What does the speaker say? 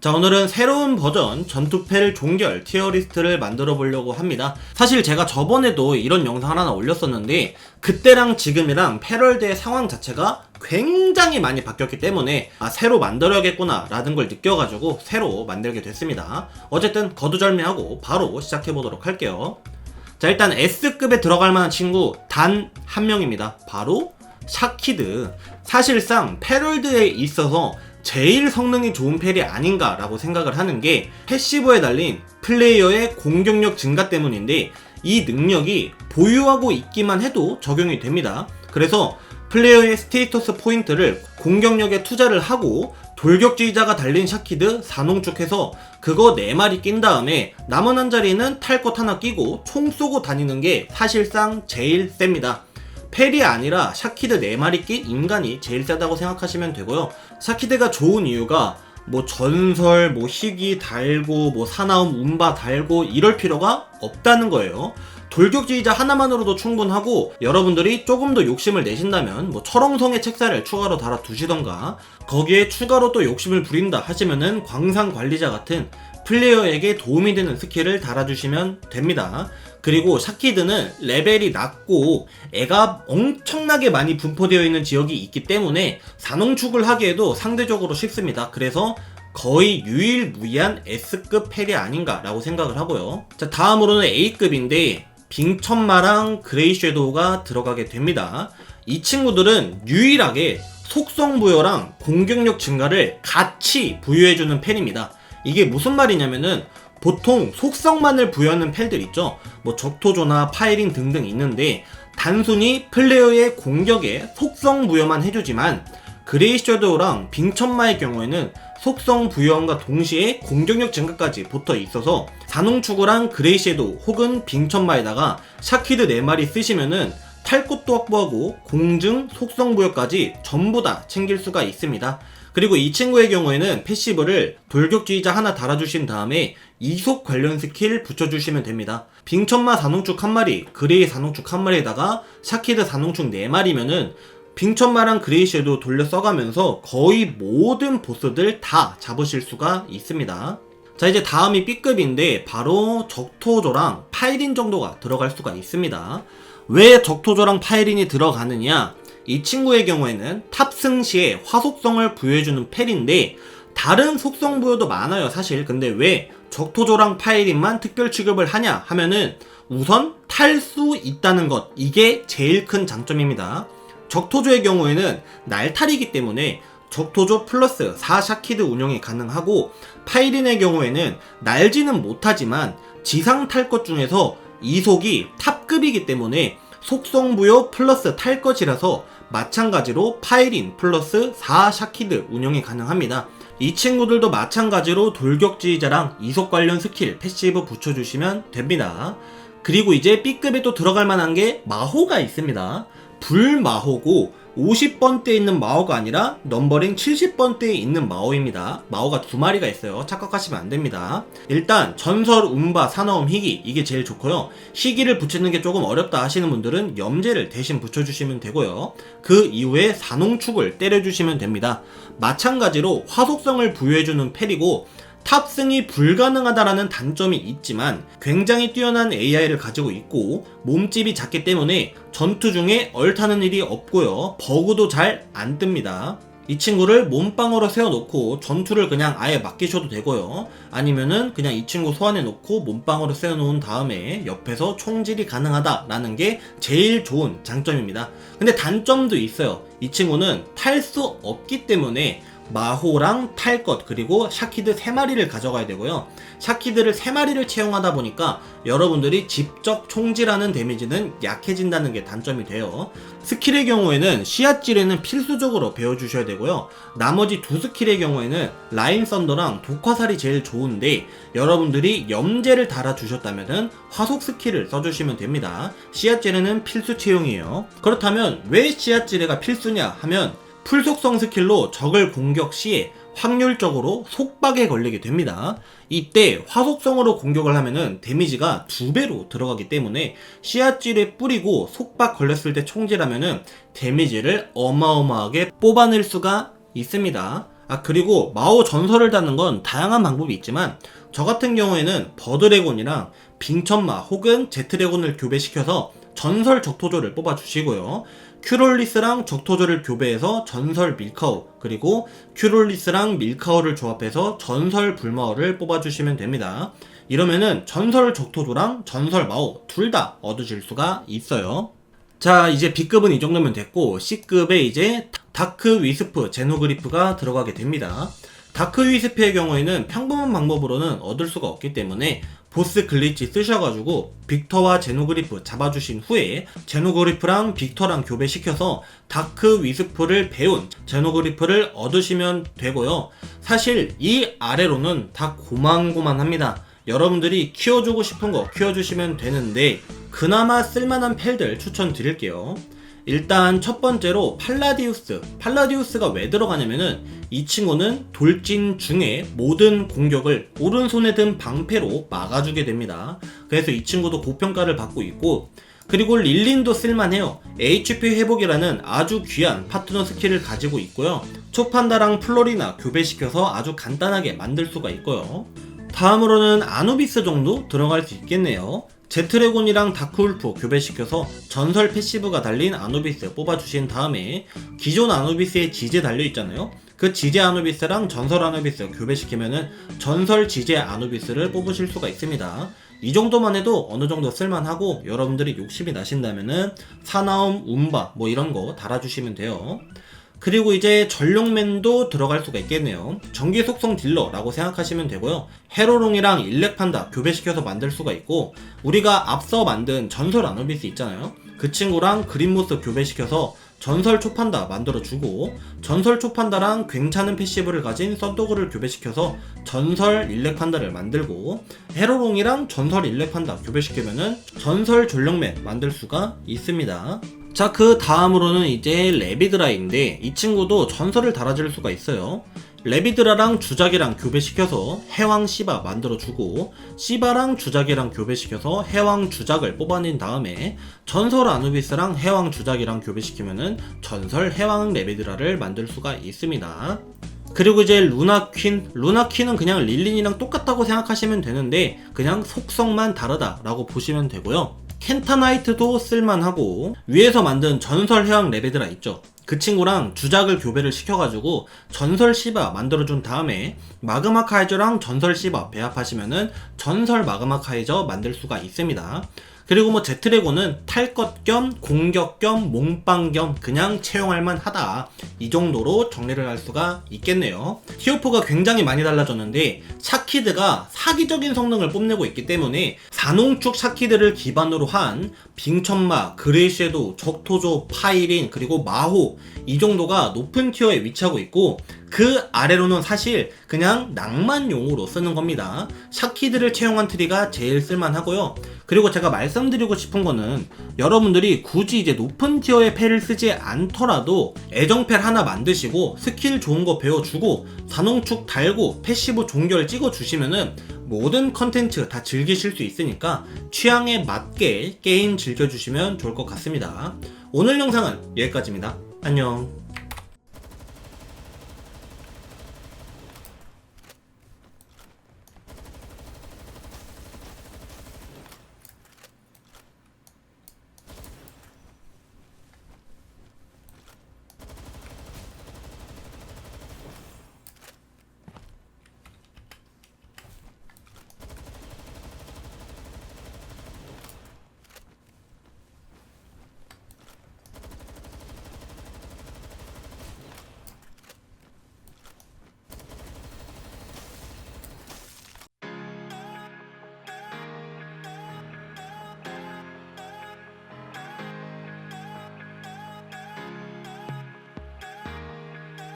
자 오늘은 새로운 버전 전투펠 종결 티어리스트를 만들어 보려고 합니다. 사실 제가 저번에도 이런 영상을 하나 올렸었는데 그때랑 지금이랑 패럴드의 상황 자체가 굉장히 많이 바뀌었기 때문에 아 새로 만들어야겠구나 라는 걸 느껴가지고 새로 만들게 됐습니다. 어쨌든 거두절미하고 바로 시작해 보도록 할게요. 자 일단 S급에 들어갈 만한 친구 단 한 명입니다. 바로 샤키드. 사실상 패럴드에 있어서 제일 성능이 좋은 펠이 아닌가라고 생각을 하는 게 패시브에 달린 플레이어의 공격력 증가 때문인데 이 능력이 보유하고 있기만 해도 적용이 됩니다. 그래서 플레이어의 스테이터스 포인트를 공격력에 투자를 하고 돌격주의자가 달린 샤키드 사농축해서 그거 4마리 낀 다음에 남은 한 자리는 탈 것 하나 끼고 총 쏘고 다니는 게 사실상 제일 셉니다. 펠이 아니라 샤키드 4마리 낀 인간이 제일 세다고 생각하시면 되고요. 샤키드가 좋은 이유가 뭐 전설, 뭐 희귀 달고, 뭐 사나움, 운바 달고 이럴 필요가 없다는 거예요. 돌격주의자 하나만으로도 충분하고 여러분들이 조금 더 욕심을 내신다면 뭐 철옹성의 책사를 추가로 달아 두시던가 거기에 추가로 또 욕심을 부린다 하시면은 광산 관리자 같은 플레이어에게 도움이 되는 스킬을 달아주시면 됩니다. 그리고 샤키드는 레벨이 낮고 애가 엄청나게 많이 분포되어 있는 지역이 있기 때문에 산홍축을 하기에도 상대적으로 쉽습니다. 그래서 거의 유일무이한 S급 펠이 아닌가라고 생각을 하고요. 자, 다음으로는 A급인데 빙천마랑 그레이 섀도우가 들어가게 됩니다. 이 친구들은 유일하게 속성 부여랑 공격력 증가를 같이 부여해주는 펠입니다. 이게 무슨 말이냐면은 보통 속성만을 부여하는 펠들 있죠. 뭐 적토조나 파이린 등등 있는데 단순히 플레이어의 공격에 속성 부여만 해주지만 그레이 섀도우랑 빙천마의 경우에는 속성 부여함과 동시에 공격력 증가까지 붙어 있어서 산홍추구랑 그레이 섀도우 혹은 빙천마에다가 샤키드 4마리 쓰시면은 탈 것도 확보하고 공증, 속성 부여까지 전부 다 챙길 수가 있습니다. 그리고 이 친구의 경우에는 패시브를 돌격주의자 하나 달아주신 다음에 이속 관련 스킬 붙여주시면 됩니다. 빙천마 산홍축 한 마리, 그레이 산홍축 한 마리에다가 샤키드 산홍축 4마리면은 빙천마랑 그레이쉐도 돌려 써가면서 거의 모든 보스들 다 잡으실 수가 있습니다. 자 이제 다음이 B급인데 바로 적토조랑 파이린 정도가 들어갈 수가 있습니다. 왜 적토조랑 파이린이 들어가느냐? 이 친구의 경우에는 탑 승 시에 화속성을 부여해주는 펠인데 다른 속성 부여도 많아요 사실. 근데 왜 적토조랑 파이린만 특별 취급을 하냐 하면은 우선 탈 수 있다는 것. 이게 제일 큰 장점입니다. 적토조의 경우에는 날탈이기 때문에 적토조 플러스 4샤키드 운영이 가능하고 파이린의 경우에는 날지는 못하지만 지상 탈 것 중에서 이속이 탑급이기 때문에 속성 부여 플러스 탈 것이라서 마찬가지로 파이린 플러스 4샤키드 운영이 가능합니다. 이 친구들도 마찬가지로 돌격지휘자랑 이속 관련 스킬 패시브 붙여주시면 됩니다. 그리고 이제 B급에 또 들어갈 만한 게 마호가 있습니다. 불마호고 50번대에 있는 마호가 아니라 넘버링 70번대에 있는 마호입니다. 마호가 두 마리가 있어요. 착각하시면 안 됩니다. 일단 전설, 운바, 산화음, 희귀 이게 제일 좋고요. 희귀를 붙이는 게 조금 어렵다 하시는 분들은 염제를 대신 붙여주시면 되고요. 그 이후에 산홍축을 때려주시면 됩니다. 마찬가지로 화속성을 부여해주는 펠이고 탑승이 불가능하다라는 단점이 있지만 굉장히 뛰어난 AI를 가지고 있고 몸집이 작기 때문에 전투 중에 얼타는 일이 없고요. 버그도 잘 안 뜹니다. 이 친구를 몸빵으로 세워놓고 전투를 그냥 아예 맡기셔도 되고요. 아니면은 그냥 이 친구 소환해 놓고 몸빵으로 세워놓은 다음에 옆에서 총질이 가능하다라는 게 제일 좋은 장점입니다. 근데 단점도 있어요. 이 친구는 탈 수 없기 때문에 마호랑 탈것 그리고 샤키드 3마리를 가져가야 되고요. 샤키드를 3마리를 채용하다 보니까 여러분들이 직접 총질하는 데미지는 약해진다는 게 단점이 돼요. 스킬의 경우에는 씨앗질에는 필수적으로 배워주셔야 되고요. 나머지 두 스킬의 경우에는 라인 썬더랑 독화살이 제일 좋은데 여러분들이 염제를 달아주셨다면 화속 스킬을 써주시면 됩니다. 씨앗질에는 필수 채용이에요. 그렇다면 왜 씨앗질레가 필수냐 하면 풀속성 스킬로 적을 공격 시에 확률적으로 속박에 걸리게 됩니다. 이때 화속성으로 공격을 하면은 데미지가 두 배로 들어가기 때문에 씨앗질에 뿌리고 속박 걸렸을 때 총질하면은 데미지를 어마어마하게 뽑아낼 수가 있습니다. 아 그리고 마오 전설을 다는 건 다양한 방법이 있지만 저 같은 경우에는 버드래곤이랑 빙천마 혹은 제트래곤을 교배시켜서 전설 적토조를 뽑아주시고요. 큐롤리스랑 적토조를 교배해서 전설 밀카오 그리고 큐롤리스랑 밀카오를 조합해서 전설 불마오를 뽑아주시면 됩니다. 이러면은 전설 적토조랑 전설 마오 둘 다 얻으실 수가 있어요. 자 이제 B급은 이 정도면 됐고 C급에 이제 다크 위스프 제노그리프가 들어가게 됩니다. 다크 위스프의 경우에는 평범한 방법으로는 얻을 수가 없기 때문에 보스 글리치 쓰셔가지고 빅터와 제노그리프 잡아주신 후에 제노그리프랑 빅터랑 교배시켜서 다크 위스프를 배운 제노그리프를 얻으시면 되고요. 사실 이 아래로는 다 고만고만합니다. 여러분들이 키워주고 싶은 거 키워주시면 되는데 그나마 쓸만한 펠들 추천드릴게요. 일단 첫 번째로 팔라디우스. 팔라디우스가 왜 들어가냐면은 이 친구는 돌진 중에 모든 공격을 오른손에 든 방패로 막아주게 됩니다. 그래서 이 친구도 고평가를 받고 있고 그리고 릴린도 쓸만해요. HP 회복이라는 아주 귀한 파트너 스킬을 가지고 있고요. 초판다랑 플로리나 교배시켜서 아주 간단하게 만들 수가 있고요. 다음으로는 아누비스 정도 들어갈 수 있겠네요. 제트레곤이랑 다크울프 교배시켜서 전설 패시브가 달린 아누비스 뽑아주신 다음에 기존 아누비스에 지제 달려있잖아요. 그 지제 아누비스랑 전설 아누비스 교배시키면은 전설 지제 아누비스를 뽑으실 수가 있습니다. 이 정도만 해도 어느 정도 쓸만하고 여러분들이 욕심이 나신다면은 사나움, 움바 뭐 이런 거 달아주시면 돼요. 그리고 이제 전룡맨도 들어갈 수가 있겠네요. 전기 속성 딜러라고 생각하시면 되고요. 헤로롱이랑 일렉판다 교배시켜서 만들 수가 있고 우리가 앞서 만든 전설 아노비스 있잖아요. 그 친구랑 그린모스 교배시켜서 전설 초판다 만들어주고 전설 초판다랑 괜찮은 패시브를 가진 썬더그를 교배시켜서 전설 일렉판다를 만들고 헤로롱이랑 전설 일렉판다 교배시키면은 전설 전룡맨 만들 수가 있습니다. 자, 그 다음으로는 이제 레비드라인데 이 친구도 전설을 달아줄 수가 있어요. 레비드라랑 주작이랑 교배시켜서 해왕 시바 만들어주고 시바랑 주작이랑 교배시켜서 해왕 주작을 뽑아낸 다음에 전설 아누비스랑 해왕 주작이랑 교배시키면은 전설 해왕 레비드라를 만들 수가 있습니다. 그리고 이제 루나퀸 루나퀸은 그냥 릴린이랑 똑같다고 생각하시면 되는데 그냥 속성만 다르다라고 보시면 되고요. 켄타나이트도 쓸만하고 위에서 만든 전설 해왕 레베드라 있죠. 그 친구랑 주작을 교배를 시켜가지고 전설 시바 만들어준 다음에 마그마 카이저랑 전설 시바 배합하시면은 전설 마그마 카이저 만들 수가 있습니다. 그리고 뭐 제트레고는 탈 것 겸 공격 겸 몽빵 겸 그냥 채용할 만하다. 이 정도로 정리를 할 수가 있겠네요. 티오포가 굉장히 많이 달라졌는데 샤키드가 사기적인 성능을 뽐내고 있기 때문에 산홍축 샤키드를 기반으로 한 빙천마, 그레이쉐도, 적토조, 파이린 그리고 마호 이 정도가 높은 티어에 위치하고 있고 그 아래로는 사실 그냥 낭만용으로 쓰는 겁니다. 샤키드를 채용한 트리가 제일 쓸만하고요. 그리고 제가 말씀드리고 싶은 거는 여러분들이 굳이 이제 높은 티어의 패를 쓰지 않더라도 애정패를 하나 만드시고 스킬 좋은 거 배워주고 산홍축 달고 패시브 종결 찍어주시면은 모든 컨텐츠 다 즐기실 수 있으니까 취향에 맞게 게임 즐겨주시면 좋을 것 같습니다. 오늘 영상은 여기까지입니다. 안녕.